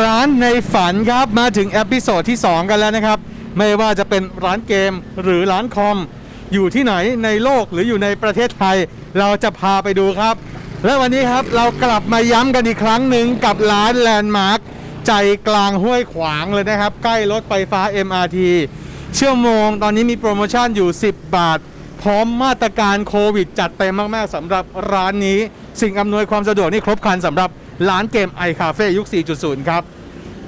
ร้านในฝันครับมาถึงเอพิโซดที่ 2 กันแล้วนะครับ ไม่ว่าจะเป็นร้านเกมหรือร้านคอม อยู่ที่ไหนในโลกหรืออยู่ในประเทศไทย เราจะพาไปดูครับ และวันนี้ครับเรากลับมาย้ำกันอีกครั้งหนึ่งกับร้านแลนด์มาร์คใจกลางห้วยขวางเลยนะครับ ใกล้รถไฟฟ้า MRT เชั่วโมงตอนนี้มีโปรโมชั่นอยู่ 10 บาท พร้อมมาตรการโควิด จัดเต็มมาก ๆสำหรับร้านนี้ สิ่งอำนวยความสะดวกนี่ครบครันสำหรับ ร้านเกมไอคาเฟ่ยุค 4.0 ครับ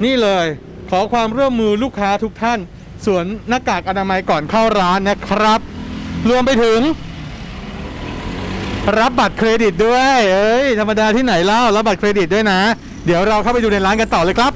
นี่เลยขอความร่วมมือลูกค้าทุกท่านสวมหน้ากากอนามัยก่อนเข้าร้านนะครับ รวมไปถึง รับบัตรเครดิตด้วย เอ้ยธรรมดาที่ไหนเล่ารับบัตรเครดิตด้วยนะ เดี๋ยวเราเข้าไปดูในร้านกันต่อเลยครับ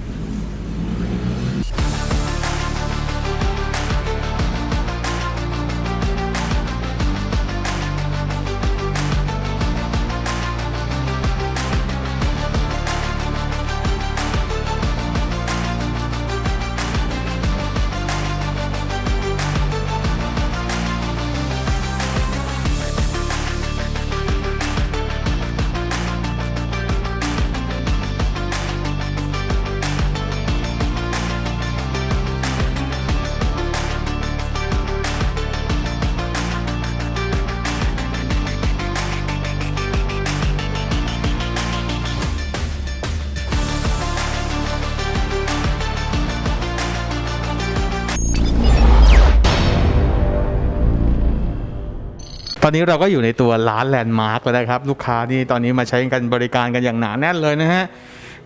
ตอนนี้เราก็อยู่ในตัวร้านแลนด์มาร์กแล้วนะครับ ลูกค้านี่ตอนนี้มาใช้กันบริการกันอย่างหนาแน่นเลยนะฮะ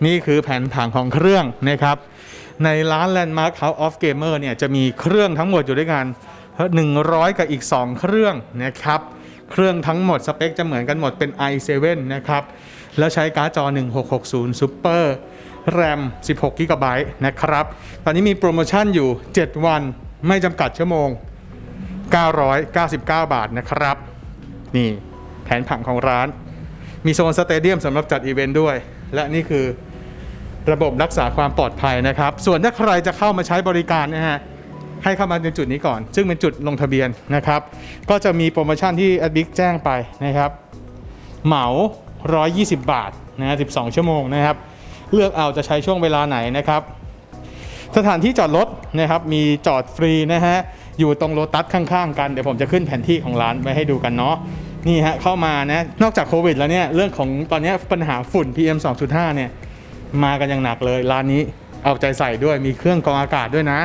นี่คือแผนผังของเครื่องนะครับ ในร้าน Landmark House of Gamer เนี่ยจะมีเครื่องทั้งหมดอยู่ด้วยกัน 100 กับอีก 2 เครื่องนะครับ เครื่องทั้งหมดสเปคจะเหมือนกันหมดเป็น i7 นะครับ แล้วใช้การ์ดจอ 1660 Super RAM 16 g b นะครับ ตอนนี้มีโปรโมชั่นอยู่ 7 วันไม่จำกัดชั่วโมง 999 บาทนะครับ นี่แผนผังของร้าน มีโซนสเตเดียมสำหรับจัดอีเวนต์ด้วย และนี่คือระบบรักษาความปลอดภัยนะครับ ส่วนถ้าใครจะเข้ามาใช้บริการนะฮะให้เข้ามาในจุดนี้ก่อน ซึ่งเป็นจุดลงทะเบียนนะครับ ก็จะมีโปรโมชั่นที่แอดบิ๊กแจ้งไปนะครับ เหมา 120 บาทนะฮะ12 ชั่วโมงนะครับ เลือกเอาจะใช้ช่วงเวลาไหนนะครับ สถานที่จอดรถนะครับ มีจอดฟรีนะฮะ อยู่ตรงโลตัสข้างๆกันเดี๋ยวผมจะขึ้นแผนที่ของร้านไว้ให้ดูกันเนาะนี่ฮะเข้ามานะนอกจากโควิดแล้วเนี่ยเรื่องของตอนนี้ปัญหาฝุ่น PM 2.5เนี่ยมากันอย่างหนักเลยร้านนี้เอาใจใส่ด้วยมีเครื่องกรองอากาศด้วยนะ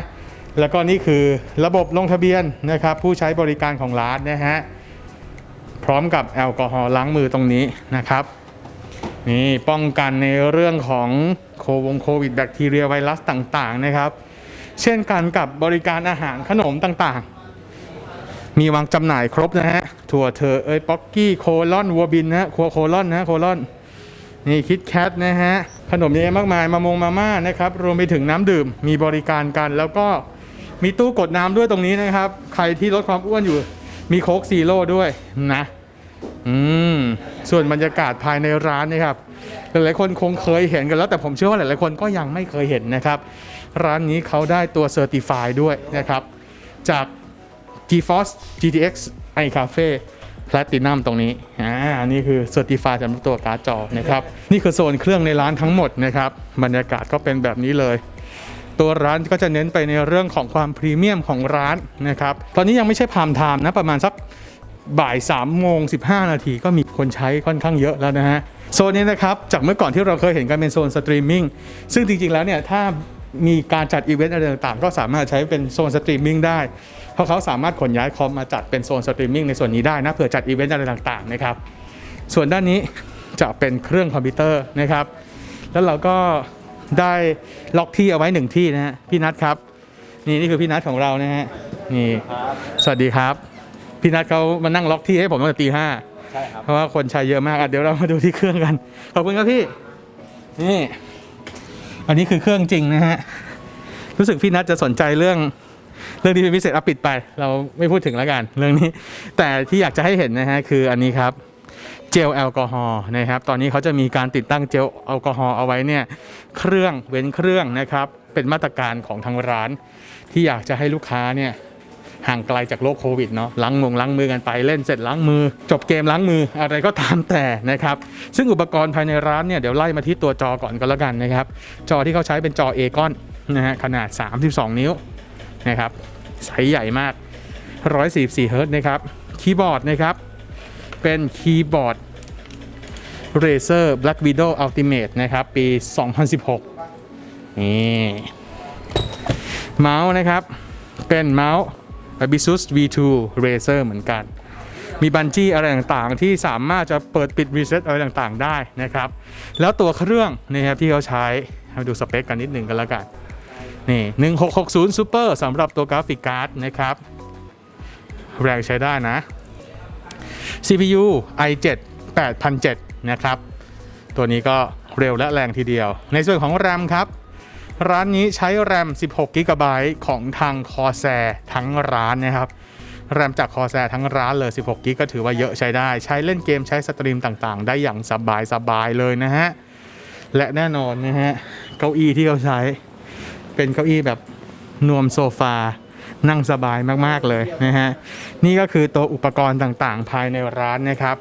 แล้วก็นี่คือระบบลงทะเบียนนะครับผู้ใช้บริการของร้านนะฮะพร้อมกับแอลกอฮอล์ล้างมือตรงนี้นะครับนี่ป้องกันในเรื่องของโควงโควิดแบคทีเรียไวรัสต่างๆนะครับ เช่นกันกับบริการอาหารขนมต่างๆ มีวางจำหน่ายครบนะฮะถั่วเธอเอ้ยป๊อกกี้โคลอนวัวบินนะฮะครัวโคลอนนะฮะโคลอนนี่คิดแคทนะฮะขนมเยอะแยะมากมายมามงมาม่านะครับรวมไปถึงน้ำดื่มมีบริการกัน แล้วก็มีตู้กดน้ำด้วยตรงนี้นะครับ ใครที่ลดความอ้วนอยู่ มีโค้กซีโร่ด้วยนะอืมส่วนบรรยากาศภายในร้านนะครับ หลายๆคนคงเคยเห็นกันแล้วแต่ผมเชื่อว่าหลายๆคนก็ยังไม่เคยเห็นนะครับ ร้านนี้เขาได้ตัวเซอร์ติฟายด้วยนะครับ จาก GeForce GTX iCafe Platinum ตรงนี้ อ่า นี่คือเซอร์ติฟายสำหรับตัวการ์ดจอนะครับ นี่คือโซนเครื่องในร้านทั้งหมดนะครับ บรรยากาศก็เป็นแบบนี้เลย ตัวร้านก็จะเน้นไปในเรื่องของความพรีเมียมของร้านนะครับ ตอนนี้ยังไม่ใช่พามไทม์นะ ประมาณสักบ่าย3โมง15 นาทีก็มีคนใช้ค่อนข้างเยอะแล้วนะฮะ โซนนี้นะครับ จากเมื่อก่อนที่เราเคยเห็นกันเป็นโซนสตรีมมิ่ง ซึ่งจริงๆแล้วเนี่ย ถ้า มีการจัดอีเวนต์อะไรต่างๆ ก็สามารถใช้เป็นโซนสตรีมมิ่งได้ เพราะเขาสามารถขนย้ายคอมมาจัดเป็นโซนสตรีมมิ่งในส่วนนี้ได้นะเผื่อจัดอีเวนต์อะไรต่างๆนะครับส่วนด้านนี้จะเป็นเครื่องคอมพิวเตอร์นะครับ แล้วเราก็ได้ล็อกที่เอาไว้หนึ่งที่นะฮะพี่นัทครับ นี่นี่คือพี่นัทของเรานะฮะนี่สวัสดีครับ พี่นัทเขามานั่งล็อกที่ให้ผมตั้งแต่ตีห้าใช่ครับเพราะว่าคนใช้เยอะมากอะเดี๋ยวเรามาดูที่เครื่องกันขอบคุณครับพี่นี่ อันนี้คือเครื่องจริงนะฮะ รู้สึกพี่นัทจะสนใจเรื่องเรื่องที่เป็นพิเศษเอาปิดไป เราไม่พูดถึงแล้วกัน เรื่องนี้ แต่ที่อยากจะให้เห็นนะฮะคืออันนี้ครับเจลแอลกอฮอล์นะครับ ตอนนี้เขาจะมีการติดตั้งเจลแอลกอฮอล์เอาไว้เนี่ยเครื่องเว้นเครื่องนะครับ เป็นมาตรการของทางร้านที่อยากจะให้ลูกค้าเนี่ย ห่างไกลจากโรคโควิดเนาะล้างมงล้างมือกันไปเล่นเสร็จล้างมือ จบเกมล้างมืออะไรก็ตามแต่นะครับ ซึ่งอุปกรณ์ภายในร้านเนี่ยเดี๋ยวไล่มาที่ตัวจอก่อนก็แล้วกันนะครับ จอที่เขาใช้เป็นจอเอกอนนะฮะขนาด 32 นิ้วนะครับไซส์ใหญ่มาก 144เฮิร์ตนะครับคีย์บอร์ดนะครับเป็นคีย์บอร์ด Razer Black Widow Ultimate นะครับปี 2016 นี่ เมาส์นะครับ เป็นเมาส์ Abisus V2 Razer เหมือนกัน มีบันจี้อะไรต่างๆ ที่สามารถจะเปิดปิดรีเซ็ตอะไรต่างๆ ได้นะครับ แล้วตัวเครื่องนะครับที่เขาใช้มาดูสเปคกันนิดหนึ่งกันแล้วกัน นี่ 1660 Super สำหรับตัวกราฟิกการ์ดนะครับ แรงใช้ได้นะ CPU i7 8007 นะครับ ตัวนี้ก็เร็วและแรงทีเดียว ในส่วนของ RAM ครับ ร้านนี้ใช้แรม 16 g b ของทางคอแซทั้งร้านนะครับ แรมจากคอแซทั้งร้านเลย 16 g ก็ถือว่าเยอะใช้ได้ ใช้เล่นเกมใช้สตรีมต่างๆ ได้อย่างสบายสบายๆเลยนะฮะ และแน่นอนนะฮะ เก้าอี้ที่เขาใช้ เป็นเก้าอี้แบบนวมโซฟา นั่งสบายมากๆเลยนะฮะนี่ก็คือตัวอุปกรณ์ต่างๆ ภายในร้านนะครับ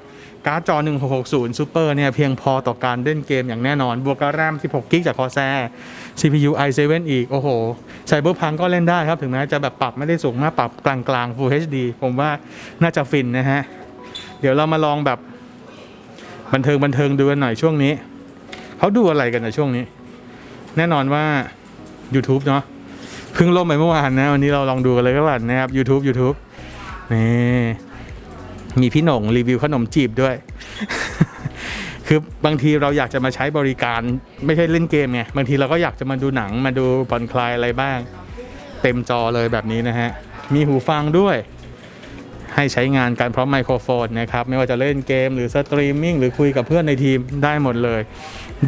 การ์ดจอ 1660 Super เนี่ยเพียงพอต่อการเล่นเกมอย่างแน่นอน บวกกับแรม 16 กิกจาก Corsair CPU i7 อีก โอ้โหไซเบอร์พังก็เล่นได้ครับ ถึงแม้จะแบบปรับไม่ได้สูงมากปรับกลางๆ Full HD ผมว่าน่าจะฟินนะฮะ เดี๋ยวเรามาลองแบบ บันเทิงบันเทิงดูกันหน่อยช่วงนี้ เขาดูอะไรกันในช่วงนี้ แน่นอนว่า YouTube เนาะ พิ่งล่มไปเมื่อวานนะ วันนี้เราลองดูกันเลยก็แล้วนะครับ YouTube YouTube นี่มีพี่หน่งรีวิวขนมจีบด้วย คือบางทีเราอยากจะมาใช้บริการไม่ใช่เล่นเกมไงบางทีเราก็อยากจะมาดูหนังมาดูผ่อนคลายอะไรบ้าง เต็มจอเลยแบบนี้นะฮะ มีหูฟังด้วย ให้ใช้งานกันพร้อมไมโครโฟนนะครับ ไม่ว่าจะเล่นเกมหรือสตรีมมิ่งหรือคุยกับเพื่อนในทีมได้หมดเลย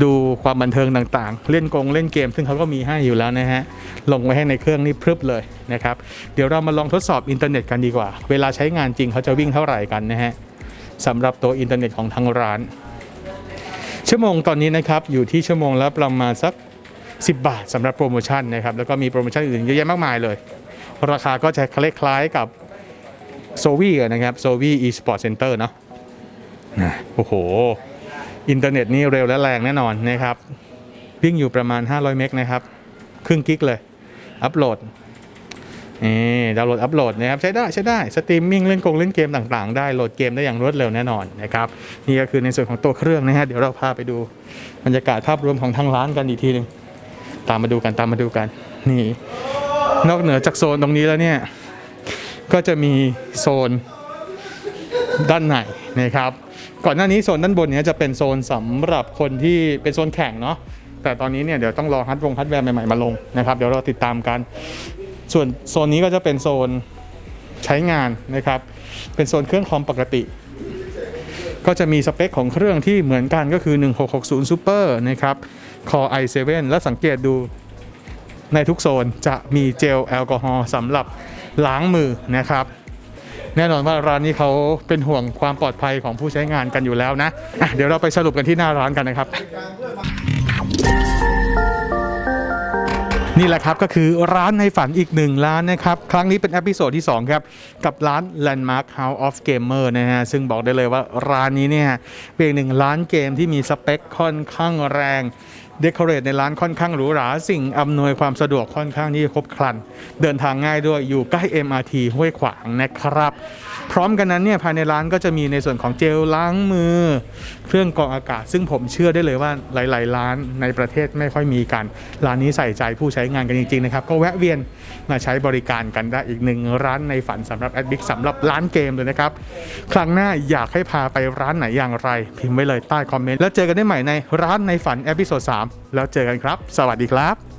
ดูความบันเทิงต่างๆ เล่นกงเล่นเกม ซึ่งเขาก็มีให้อยู่แล้วนะฮะ ลงไว้ให้ในเครื่องนี่พรึบเลยนะครับ เดี๋ยวเรามาลองทดสอบอินเทอร์เน็ตกันดีกว่า เวลาใช้งานจริงเขาจะวิ่งเท่าไหร่กันนะฮะสำหรับตัวอินเทอร์เน็ตของทางร้าน ชั่วโมงตอนนี้นะครับอยู่ที่ชั่วโมงละประมาณสัก 10 บาทสำหรับโปรโมชั่นนะครับแล้วก็มีโปรโมชั่นอื่นเยอะแยะมากมายเลย ราคาก็จะคล้ายๆกับโซวี่นะครับโซวี่ e-sport center เนาะนะโอ้โห อินเทอร์เน็ตนี่เร็วและแรงแน่นอนนะครับ วิ่งอยู่ประมาณ 500 เมกนะครับ ครึ่งกิกเลย อัปโหลดนี่ดาวน์โหลดอัปโหลดนะครับใช้ได้ใช้ได้สตรีมมิ่งเล่นกงเล่นเกมต่างๆ ได้โหลดเกมได้อย่างรวดเร็วแน่นอนนะครับนี่ก็คือในส่วนของตัวเครื่องนะฮะเดี๋ยวเราพาไปดูบรรยากาศภาพรวมของทางร้านกันอีกทีหนึ่งตามมาดูกันตามมาดูกันนี่นอกเหนือจากโซนตรงนี้แล้วเนี่ยก็จะมีโซนด้านในนะครับ ก่อนหน้านี้โซนด้านบนเนี้ยจะเป็นโซนสำหรับคนที่เป็นโซนแข่งเนาะ แต่ตอนนี้เนี่ยเดี๋ยวต้องรอฮัดวงฮัดแวร์ใหม่ๆมาลงนะครับเดี๋ยวเราติดตามกัน ส่วนโซนนี้ก็จะเป็นโซนใช้งานนะครับ เป็นโซนเครื่องคอมปกติ ก็จะมีสเปคของเครื่องที่เหมือนกันก็คือ 1660 Super นะครับ Core i7 และสังเกตดูในทุกโซนจะมีเจลแอลกอฮอล์สำหรับล้างมือนะครับ แน่นอนว่าร้านนี้เขาเป็นห่วงความปลอดภัยของผู้ใช้งานกันอยู่แล้วนะะเดี๋ยวเราไปสรุปกันที่หน้าร้านกันนะครับ นี่แหละครับก็คือร้านในฝันอีกหนึ่งร้านนะครับ ครั้งนี้เป็นอพิโซดที่ 2 ครับ กับร้าน Landmark House of Gamer นะฮะ ซึ่งบอกได้เลยว่าร้านนี้เนี่ยเป็นหนึ่งร้านเกมที่มีสเปคค่อนข้างแรง เดคอเรทในร้านค่อนข้างหรูหรา สิ่งอำนวยความสะดวกค่อนข้างที่ครบครัน เดินทางง่ายด้วยอยู่ใกล้ MRT ห้วยขวางนะครับ พร้อมกันนั้นเนี่ยภายในร้านก็จะมีในส่วนของเจลล้างมือ เครื่องกรองอากาศ ซึ่งผมเชื่อได้เลยว่าหลาย ๆ ร้านในประเทศไม่ค่อยมีกัน ร้านนี้ใส่ใจผู้ใช้งานกันจริง ๆ นะครับ ก็แวะเวียนมาใช้บริการกันได้อีกหนึ่งร้านในฝันสำหรับแอดบิ๊กสำหรับร้านเกมเลยนะครับครั้งหน้าอยากให้พาไปร้านไหนอย่างไร พิมพ์ไว้เลยใต้คอมเมนต์แล้วเจอกันได้ใหม่ในร้านในฝันเอพิโซด3 แล้วเจอกันครับ สวัสดีครับ